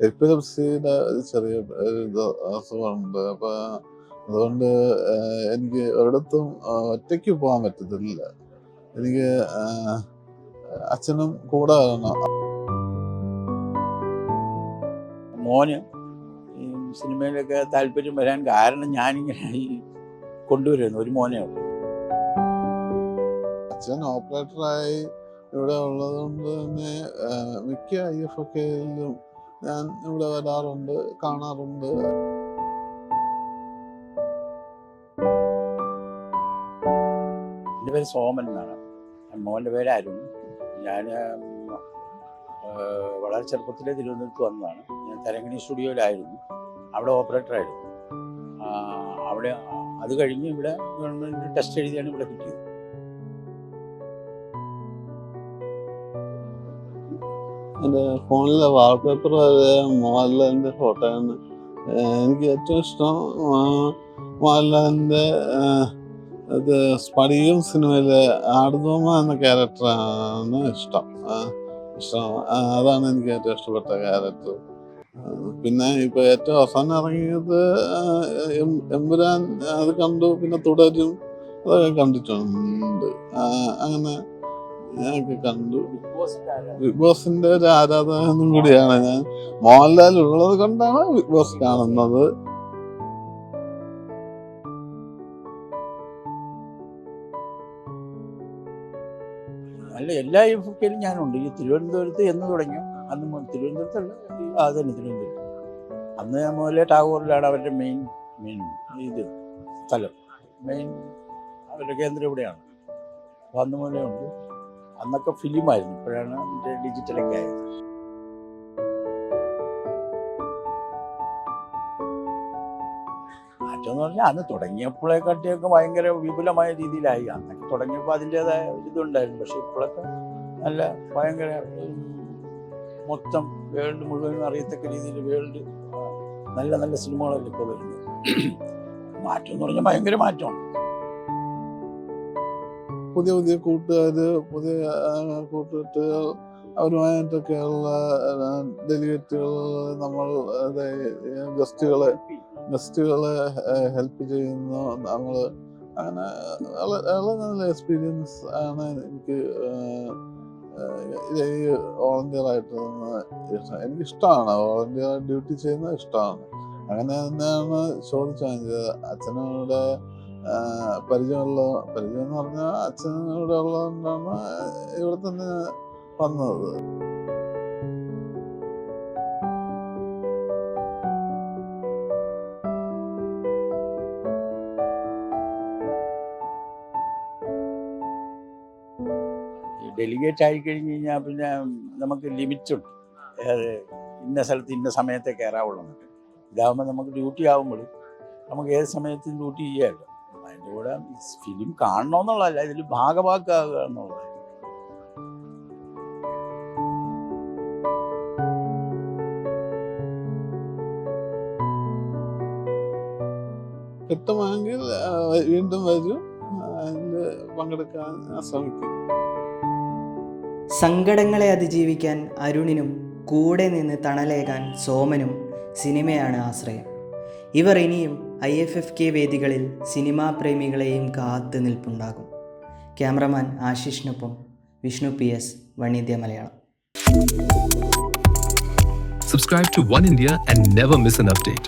എപ്പിലെപ്സിയുടെ ചെറിയ അസുഖമുണ്ട്. അപ്പൊ അതുകൊണ്ട് എനിക്ക് ഒരിടത്തും ഒറ്റയ്ക്ക് പോകാൻ പറ്റത്തില്ല. എനിക്ക് അച്ഛനും കൂടെ വരണം. മോന് ഈ സിനിമയിലൊക്കെ താല്പര്യം വരാൻ കാരണം ഞാനിങ്ങനെ ഈ കൊണ്ടുവരുന്നു ഒരു മോനെ ഉള്ളൂ. അച്ഛൻ ഓപ്പറേറ്ററായി ഇവിടെ ഉള്ളത് കൊണ്ട് തന്നെ മിക്ക ഐ എഫ് ഒക്കെയിലും ഞാൻ ഇവിടെ വരാറുണ്ട് കാണാറുണ്ട്. എന്റെ പേര് സോമൻ എന്നാണ്. മോന്റെ പേര് അരുൺ. ഞാൻ വളരെ ചെറുപ്പത്തിലെ തിരുവനന്തപുരത്ത് വന്നതാണ്. ഞാൻ തരങ്കിണി സ്റ്റുഡിയോയിലായിരുന്നു. അവിടെ ഓപ്പറേറ്ററായിരുന്നു. അവിടെ അത് കഴിഞ്ഞ് ഇവിടെ ഗവൺമെന്റ് ടെസ്റ്റ് എഴുതിയാണ് ഇവിടെ കിട്ടിയത്. എന്റെ ഫോണിലെ വാൾപേപ്പർ വരെ മോഹൻലാലിന്റെ ഫോട്ടോയാണ് എനിക്ക് ഏറ്റവും ഇഷ്ടം മോഹൻലാലിന്റെ ഇത് സ്പടികം സിനിമയിലെ ആടുതോമ എന്ന ക്യാരക്ടറാണ് ഇഷ്ടം. ഇഷ്ടം അതാണ് എനിക്ക് ഏറ്റവും ഇഷ്ടപ്പെട്ട ക്യാരക്ടർ പിന്നെ ഇപ്പൊ ഏറ്റവും അവസാനം ഇറങ്ങിയത് എമ്പുരാൻ അത് കണ്ടു പിന്നെ തുടരും അതൊക്കെ കണ്ടിട്ടുണ്ട്. അങ്ങനെ ഞാനൊക്കെ കണ്ടു. ബിഗ് ബോസിന്റെ ഒരു ആരാധകനും കൂടിയാണ് ഞാൻ. മോഹൻലാൽ ഉള്ളത് കൊണ്ടാണ് ബിഗ് ബോസ് കാണുന്നത്. അല്ല എല്ലാ യുഫക്കയിലും ഞാനുണ്ട്. ഈ തിരുവനന്തപുരത്ത് എന്ന് തുടങ്ങി. അന്ന് തിരുവനന്തപുരത്തല്ല അത് തന്നെ തിരുവനന്തപുരം അന്ന് ഞാൻ മുതലേ ടാഗോറിലാണ് അവരുടെ മെയിൻ മെയിൻ ഇത് സ്ഥലം. മെയിൻ അവരുടെ കേന്ദ്രം ഇവിടെയാണ്. അപ്പം അന്ന് മുതലേ ഉണ്ട്. അന്നൊക്കെ ഫിലിമായിരുന്നു. ഇപ്പോഴാണ് മറ്റേ ഡിജിറ്റലൊക്കെ ആയത്. മാറ്റം എന്ന് പറഞ്ഞാൽ അന്ന് തുടങ്ങിയപ്പോഴേക്കാട്ടിയൊക്കെ ഭയങ്കര വിപുലമായ രീതിയിലായി. അന്നൊക്കെ തുടങ്ങിയപ്പോൾ അതിന്റെതായ ഇതുണ്ടായിരുന്നു. പക്ഷെ ഇപ്പോഴൊക്കെ നല്ല ഭയങ്കര മൊത്തം വേൾഡ് മുഴുവനും അറിയത്തക്ക രീതിയിൽ വേൾഡ് നല്ല നല്ല സിനിമകളല്ലേ ഇപ്പോൾ വരുന്നത്. മാറ്റം എന്ന് പറഞ്ഞാൽ ഭയങ്കര മാറ്റമാണ്. പുതിയ പുതിയ കൂട്ടുകാര് പുതിയ കൂട്ടുകെട്ടുകൾ അവരുമായിട്ടൊക്കെയുള്ള ഡെലിഗേറ്റുകൾ നമ്മൾ ഗസ്റ്റുകളെ ഗസ്റ്റുകളെ ഹെൽപ്പ് ചെയ്യുന്നു. നമ്മൾ അങ്ങനെ വള- വളരെ നല്ല എക്സ്പീരിയൻസ് ആണ് എനിക്ക് ഈ വോളണ്ടിയർ ആയിട്ട് എനിക്ക് ഇഷ്ടമാണ് വോളണ്ടിയർ ഡ്യൂട്ടി ചെയ്യുന്നത് ഇഷ്ടമാണ്. അങ്ങനെ തന്നെയാണ് ചോദിച്ചത്. അച്ഛനോട് പരിചയമുള്ള പരിചയം എന്ന് പറഞ്ഞാൽ അച്ഛനോട് ഉള്ളതുകൊണ്ടാണ് ഇവിടെ തന്നെ വന്നത്. ഡെലിഗേറ്റ് ആയി കഴിഞ്ഞ് കഴിഞ്ഞാൽ പിന്നെ നമുക്ക് ലിമിറ്റ് ഉണ്ട്. ഇന്ന സ്ഥലത്ത് ഇന്ന സമയത്തെ കയറാവുള്ളൂ ഇതാകുമ്പോൾ നമുക്ക് ഡ്യൂട്ടി ആകുമ്പോൾ നമുക്ക് ഏത് സമയത്തും ഡ്യൂട്ടി ചെയ്യാമല്ലോ അതിന്റെ കൂടെ ഫിലിം കാണണമെന്നുള്ളതല്ല ഇതിൽ ഭാഗഭാക്കാകുക എന്നുള്ളത്. വ്യക്തമാണെങ്കിൽ വീണ്ടും വരും. അതിൽ പങ്കെടുക്കാൻ ഞാൻ ശ്രമിക്കും. സങ്കടങ്ങളെ അതിജീവിക്കാൻ അരുണിനും കൂടെ നിന്ന് തണലേകാൻ സോമനും സിനിമയാണ് ആശ്രയം. ഇവർ ഇനിയും ഐ എഫ് എഫ് കെ വേദികളിൽ സിനിമാ പ്രേമികളെയും കാത്തു നിൽപ്പുണ്ടാകും ക്യാമറമാൻ ആശിഷിനൊപ്പം Vishnu P S വണിദ്യ Malayalam subscribe to One India and never miss an update.